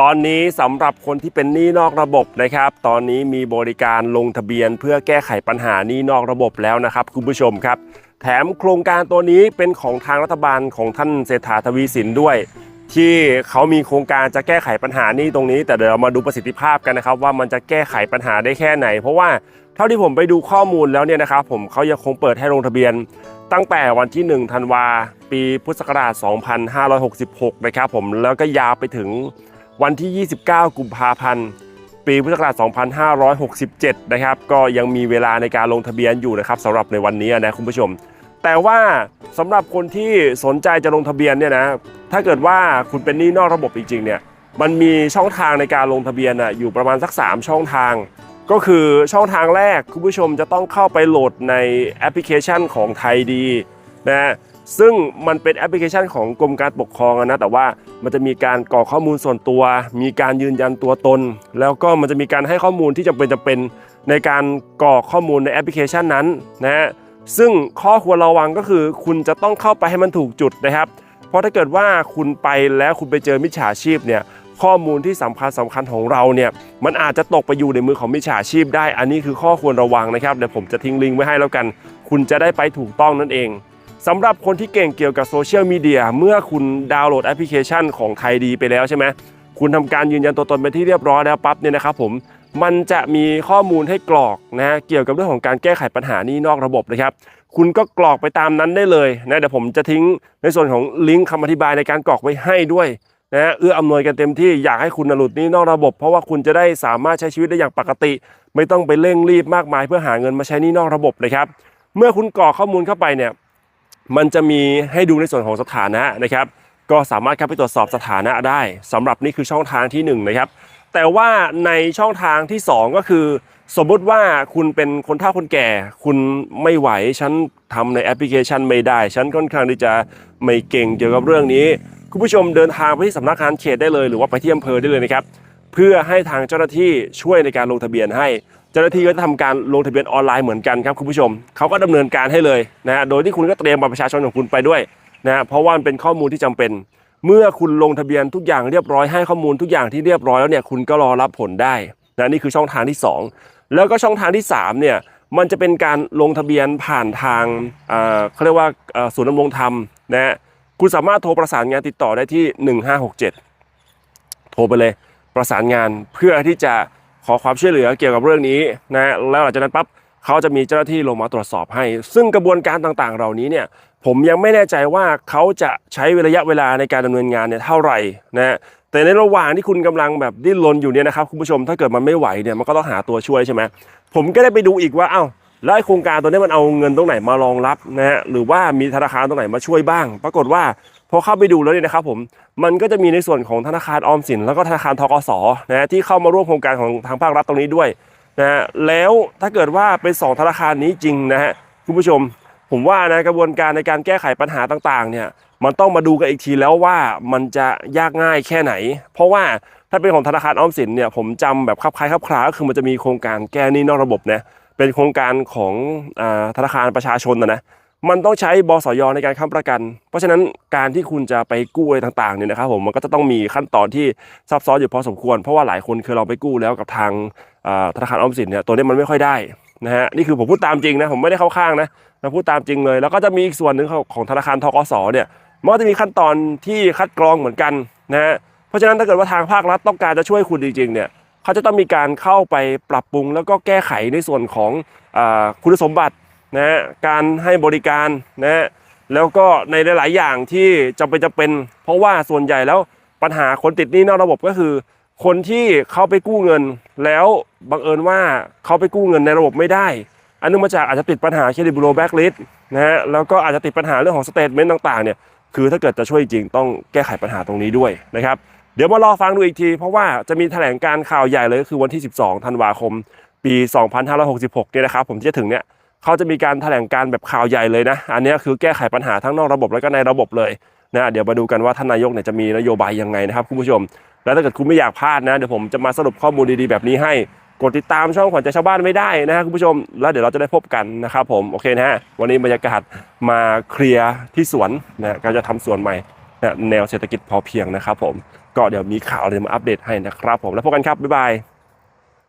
ตอนนี้สำหรับคนที่เป็นหนี้นอกระบบนะครับ ตอนนี้มีบริการลงทะเบียนเพื่อแก้ไขปัญหาหนี้นอกระบบแล้วนะครับ คุณผู้ชมครับ แถมโครงการตัวนี้เป็นของทางรัฐบาลของท่านเศรษฐาทวีสินด้วย ที่เขามีโครงการจะแก้ไขปัญหานี้ตรงนี้ แต่เดี๋ยวเรามาดูประสิทธิภาพกันนะครับ ว่ามันจะแก้ไขปัญหาได้แค่ไหน เพราะว่าเท่าที่ผมไปดูข้อมูลแล้วเนี่ยนะครับผมเขายังคงเปิดให้ลงทะเบียนตั้งแต่วันที่1ธันวาปีพุทธศักราช 2566 นะครับผมแล้วก็ยาวไปถึง วันที่ 29 กุมภาพันธ์ปีพุทธศักราช 2567 นะครับ ก็ยังมีเวลาในการลงทะเบียนอยู่นะครับสำหรับในวันนี้นะคุณผู้ชม แต่ว่าสำหรับคนที่สนใจจะลงทะเบียนเนี่ยนะ ถ้าเกิดว่าคุณเป็นหนี้นอกระบบจริงๆเนี่ย มันมีช่องทางในการลงทะเบียนอะอยู่ประมาณสัก 3 ช่องทาง ก็คือช่องทางแรกคุณผู้ชมจะต้องเข้าไปโหลดในแอปพลิเคชันของไทยดีนะ ซึ่งมันเป็นแอปพลิเคชันของกรมการปกครองนะแต่ว่ามันจะมีการกรอกข้อมูลส่วนตัว มีการยืนยันตัวตน แล้วก็มันจะมีการให้ข้อมูลที่จำเป็นจำเป็นในการกรอกข้อมูลในแอปพลิเคชันนั้นนะฮะซึ่งข้อควรระวังก็คือ คุณจะต้องเข้าไปให้มันถูกจุดนะครับ เพราะถ้าเกิดว่าคุณไปแล้วคุณไปเจอมิจฉาชีพเนี่ยข้อมูลที่สำคัญสำคัญของเราเนี่ยมันอาจจะตกไปอยู่ในมือของมิจฉาชีพได้ อันนี้คือข้อควรระวังนะครับเดี๋ยวผมจะทิ้งลิงก์ไว้ให้แล้วกัน คุณจะได้ไปถูกต้องนั่นเอง สำหรับคนที่เก่งเกี่ยวกับโซเชียลมีเดียเมื่อคุณดาวน์โหลดแอปพลิเคชันของไทยดีไปแล้วใช่ไหมคุณทำการยืนยันตัวตนไปที่เรียบร้อยแล้วปั๊บเนี่ยนะครับผมมันจะมีข้อมูลให้กรอกนะเกี่ยวกับเรื่องของการแก้ไขปัญหานี้นอกระบบนะครับ คุณก็กรอกไปตามนั้นได้เลยนะเดี๋ยวผมจะทิ้งในส่วนของลิงก์คำอธิบายในการกรอกไว้ให้ด้วยนะเอื้ออำนวยกันเต็มที่อยากให้คุณหลุดนี้นอกระบบ เพราะว่าคุณจะได้สามารถใช้ชีวิตได้อย่างปกติ ไม่ต้องไปเร่งรีบมากมายเพื่อหาเงินมาใช้นี้นอกระบบนะครับ เมื่อคุณกรอกข้อมูลเข้าไปเนี่ย มันจะมีให้ดูในส่วนของสถานะนะครับ ก็สามารถเข้าไปตรวจสอบสถานะได้สำหรับนี่คือช่องทางที่หนึ่งนะครับแต่ว่าในช่องทางที่ 2 ก็คือ สมมุติว่าคุณเป็นคนเฒ่าคนแก่ คุณไม่ไหวฉันทำในแอปพลิเคชันไม่ได้ ฉันค่อนข้างที่จะไม่เก่งเกี่ยวกับเรื่องนี้ คุณผู้ชมเดินทางไปที่สำนักงานเขตได้เลย หรือว่าไปที่อำเภอได้เลยนะครับเพื่อให้ทางเจ้าหน้าที่ช่วยในการลงทะเบียนให้ เจ้าหน้าที่ก็จะทำการลงทะเบียนออนไลน์เหมือนกันครับคุณผู้ชมเขาก็ดำเนินการให้เลยนะฮะโดยที่คุณก็เตรียมบัตรประชาชนของคุณไปด้วยนะฮะเพราะว่ามันเป็นข้อมูลที่จำเป็น เมื่อคุณลงทะเบียนทุกอย่างเรียบร้อยให้ข้อมูลทุกอย่างที่เรียบร้อยแล้วเนี่ยคุณก็รอรับผลได้นะนี่คือช่องทางที่ 2 แล้วก็ช่องทางที่3เนี่ยมันจะเป็นการลงทะเบียนผ่านทางเอ่อเขาเรียกว่าศูนย์ดำรงธรรมนะฮะคุณสามารถโทรประสานงานติดต่อได้ที่ 1567 โทรไปเลยประสานงานเพื่อที่จะ ขอความช่วยเหลือเกี่ยวกับเรื่องนี้นะแล้วหลังจากนั้นปั๊บเขาจะมีเจ้าหน้าที่ลงมาตรวจสอบให้ ซึ่งกระบวนการต่างๆ เหล่านี้เนี่ยผมยังไม่แน่ใจว่าเขาจะใช้ระยะเวลาในการดำเนินงานเนี่ยเท่าไหร่นะแต่ในระหว่างที่คุณกำลังแบบดิ้นรนอยู่เนี่ยนะครับคุณผู้ชมถ้าเกิดมันไม่ไหวเนี่ยมันก็ต้องหาตัวช่วยใช่ไหมผมก็ได้ไปดูอีกว่าเอ้าแล้วโครงการตัวนี้มันเอาเงินตรงไหนมารองรับนะฮะหรือว่ามีธนาคารตรงไหนมาช่วยบ้าง ปรากฏว่า พอเข้าไปดูแล้วเนี่ยนะครับผมมันก็จะมีในส่วนของธนาคารออมสิน แล้วก็ธนาคารทกสนะฮะที่เข้ามาร่วมโครงการของทางภาครัฐตรงนี้ด้วยนะฮะแล้วถ้าเกิดว่าเป็นสองธนาคารนี้จริงนะฮะคุณผู้ชม ผมว่านะกระบวนการในการแก้ไขปัญหาต่างๆเนี่ยมันต้องมาดูกันอีกทีแล้วว่ามันจะยากง่ายแค่ไหน เพราะว่าถ้าเป็นของธนาคารออมสินเนี่ยผมจำแบบคลับคล้ายคลับคลาก็คือมันจะมีโครงการแก้หนี้นอกระบบนะเป็นโครงการของอธนาคารประชาชนนะนะ มันต้องใช้บสยในการค้ำประกัน เพราะฉะนั้นการที่คุณจะไปกู้อะไรต่างๆเนี่ยนะครับผมมันก็จะต้องมีขั้นตอนที่ซับซ้อนอยู่พอสมควร เพราะว่าหลายคนเคยเราไปกู้แล้วกับทางธนาคารออมสินเนี่ยตัวนี้มันไม่ค่อยได้นะฮะนี่คือผมพูดตามจริงนะผมไม่ได้เข้าข้างนะเราพูดตามจริงเลย แล้วก็จะมีอีกส่วนหนึ่งของธนาคารทกสเนี่ยมันก็จะมีขั้นตอนที่คัดกรองเหมือนกันนะฮะเพราะฉะนั้นถ้าเกิดว่าทางภาครัฐต้องการจะช่วยคุณจริงๆเนี่ยเขาจะต้องมีการเข้าไปปรับปรุง แล้วก็แก้ไขในส่วนของอคุณสมบัติ นะฮะการให้บริการนะฮะแล้วก็ในหลาย ๆ อย่างที่จำเป็นจะเป็น เพราะว่าส่วนใหญ่แล้วปัญหาคนติดหนี้นอกระบบก็คือ คนที่เขาไปกู้เงิน แล้วบังเอิญว่าเขาไปกู้เงินในระบบไม่ได้ อันนึงมาจากอาจจะติดปัญหาเครดิตบูโรแบ็กลิสนะฮะแล้วก็อาจจะติดปัญหาเรื่องของสเตทเมนต์ต่าง ๆ เนี่ยคือถ้าเกิดจะช่วยจริงต้องแก้ไขปัญหาตรงนี้ด้วยนะครับเดี๋ยวมารอฟังดูอีกที เพราะว่าจะมีแถลงการข่าวใหญ่เลยก็คือวันที่ 12 ธันวาคม ปี 2566 เนี่ยนะครับผมที่จะถึงเนี่ย เขาจะมีการแถลงการแบบข่าวใหญ่เลยนะ อันนี้คือแก้ไขปัญหาทั้งนอกระบบแล้วก็ในระบบเลยนะเดี๋ยวมาดูกันว่าท่านนายกเนี่ยจะมีนโยบายยังไงนะครับคุณผู้ชม แล้วถ้าเกิดคุณไม่อยากพลาดนะเดี๋ยวผมจะมาสรุปข้อมูลดีๆแบบนี้ให้กดติดตามช่องขวัญใจชาวบ้านไม่ได้นะฮะคุณผู้ชม แล้วเดี๋ยวเราจะได้พบกันนะครับผมโอเคนะฮะวันนี้บรรยากาศมาเคลียร์ที่สวนนะก็จะทำสวนใหม่นะแนวเศรษฐกิจพอเพียงนะครับผมก็เดี๋ยวมีข่าวอะไรมาอัปเดตให้นะครับผมแล้วพบกันครับบ๊ายบาย